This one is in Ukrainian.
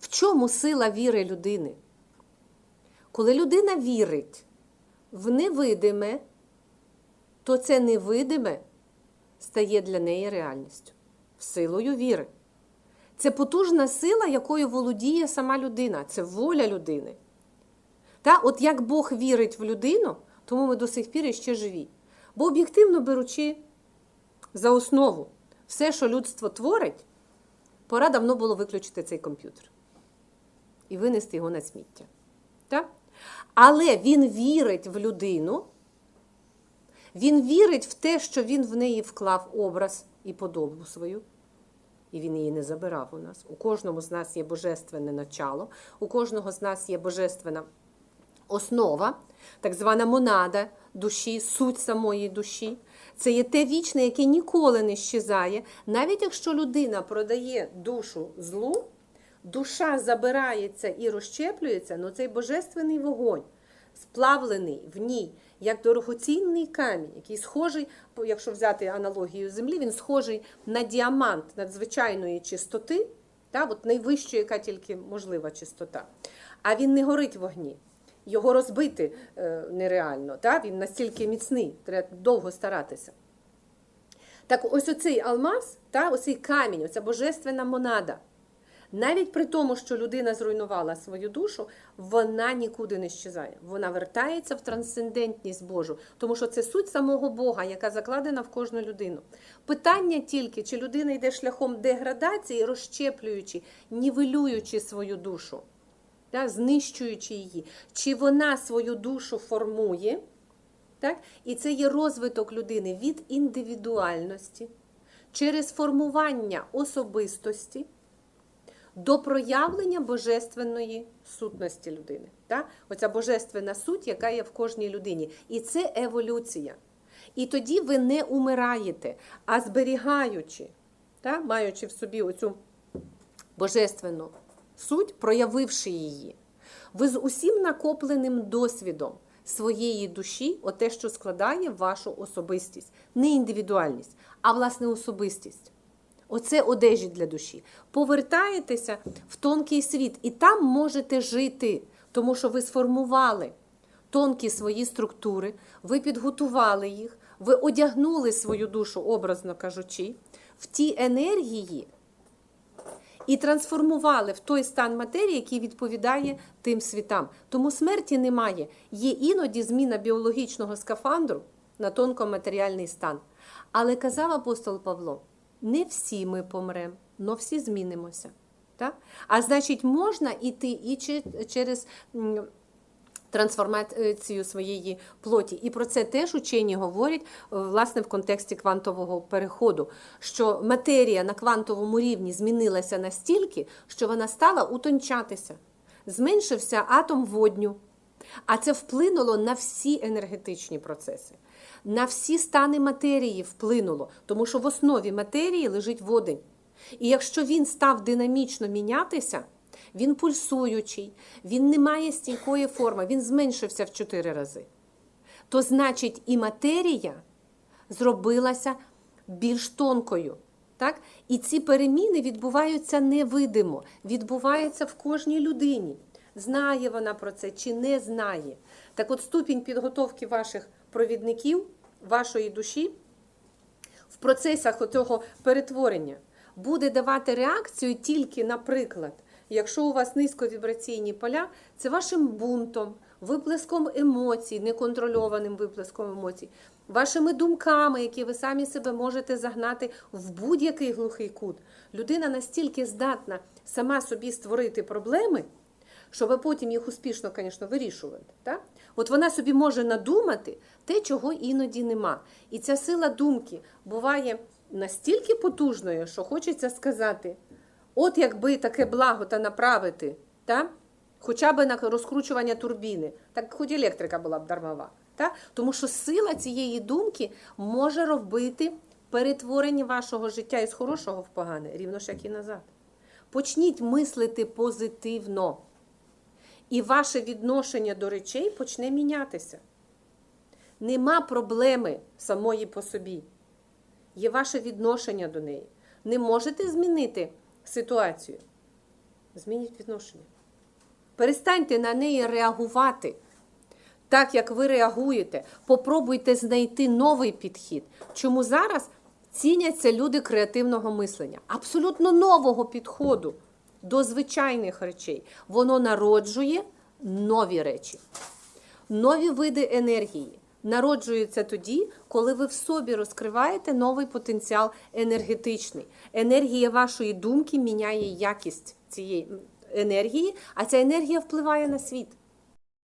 В чому сила віри людини? Коли людина вірить в невидиме, то це невидиме стає для неї реальністю, силою віри. Це потужна сила, якою володіє сама людина, це воля людини. Та, От як Бог вірить в людину, тому ми до сих пір іще живі. Бо об'єктивно беручи за основу все, що людство творить, пора давно було виключити цей комп'ютер і винести його на сміття. Так? Але він вірить в людину, він вірить в те, що він в неї вклав образ і подобу свою. І він її не забирав у нас. У кожному з нас є божественне начало, у кожного з нас є божественна основа, так звана монада душі, суть самої душі. Це є те вічне, яке ніколи не щезає. Навіть якщо людина продає душу злу, душа забирається і розщеплюється, але цей божественний вогонь, сплавлений в ній, як дорогоцінний камінь, який схожий, якщо взяти аналогію землі, він схожий на діамант надзвичайної чистоти, та, от найвищої, яка тільки можлива чистота. А він не горить в вогні. Його розбити е, нереально, та? він настільки міцний, треба довго старатися. Так ось оцей алмаз, та, оцей камінь, оця божественна монада. Навіть при тому, що людина зруйнувала свою душу, вона нікуди не щезає. Вона вертається в трансцендентність Божу, тому що це суть самого Бога, яка закладена в кожну людину. Питання тільки, чи людина йде шляхом деградації, розщеплюючи, нівелюючи свою душу, так, знищуючи її, чи вона свою душу формує. Так? І це є розвиток людини від індивідуальності через формування особистості до проявлення божественної сутності людини. Так? Оця божественна суть, яка є в кожній людині. І це еволюція. І тоді ви не умираєте, а зберігаючи, так? маючи в собі оцю божественну суть, проявивши її, ви з усім накопленим досвідом своєї душі, оте, що складає вашу особистість, не індивідуальність, а власне особистість. Оце одежі для душі. Повертаєтеся в тонкий світ, і там можете жити, тому що ви сформували тонкі свої структури, ви підготували їх, ви одягнули свою душу, образно кажучи, в ті енергії і трансформували в той стан матерії, який відповідає тим світам. Тому смерті немає. Є іноді зміна біологічного скафандру на тонкоматеріальний стан. Але казав апостол Павло не всі ми помремо, але всі змінимося. Так? А значить, можна йти і через трансформацію своєї плоті. І про це теж учені говорять власне в контексті квантового переходу, що матерія на квантовому рівні змінилася настільки, що вона стала утончатися. Зменшився атом водню. А це вплинуло на всі енергетичні процеси на всі стани матерії вплинуло, тому що в основі матерії лежить водень. І якщо він став динамічно мінятися, він пульсуючий, він не має стійкої форми, він зменшився в 4 рази. То значить, і матерія зробилася більш тонкою. Так? І ці переміни відбуваються невидимо, відбуваються в кожній людині. Знає вона про це чи не знає. Так от ступінь підготовки ваших провідників вашої душі в процесах цього перетворення буде давати реакцію тільки, наприклад, якщо у вас низьковібраційні поля, це вашим бунтом, виплеском емоцій, неконтрольованим виплеском емоцій, вашими думками, які ви самі себе можете загнати в будь-який глухий кут. Людина настільки здатна сама собі створити проблеми щоб потім їх успішно, звісно, вирішувати. Так? От вона собі може надумати те, чого іноді нема. І ця сила думки буває настільки потужною, що хочеться сказати: от якби таке благо та направити, та? хоча б на розкручування турбіни, так хоч електрика була б дармова. Та? Тому що сила цієї думки може робити перетворення вашого життя із хорошого в погане, рівно ж як і назад. Почніть мислити позитивно і ваше відношення до речей почне мінятися. Нема проблеми самої по собі. Є ваше відношення до неї. Не можете змінити ситуацію. Змініть відношення. Перестаньте на неї реагувати. Так як ви реагуєте, попробуйте знайти новий підхід. Чому зараз ціняться люди креативного мислення? Абсолютно нового підходу до звичайних речей. Воно народжує нові речі, нові види енергії. Народжуються тоді, коли ви в собі розкриваєте новий потенціал енергетичний. Енергія вашої думки міняє якість цієї енергії, а ця енергія впливає на світ.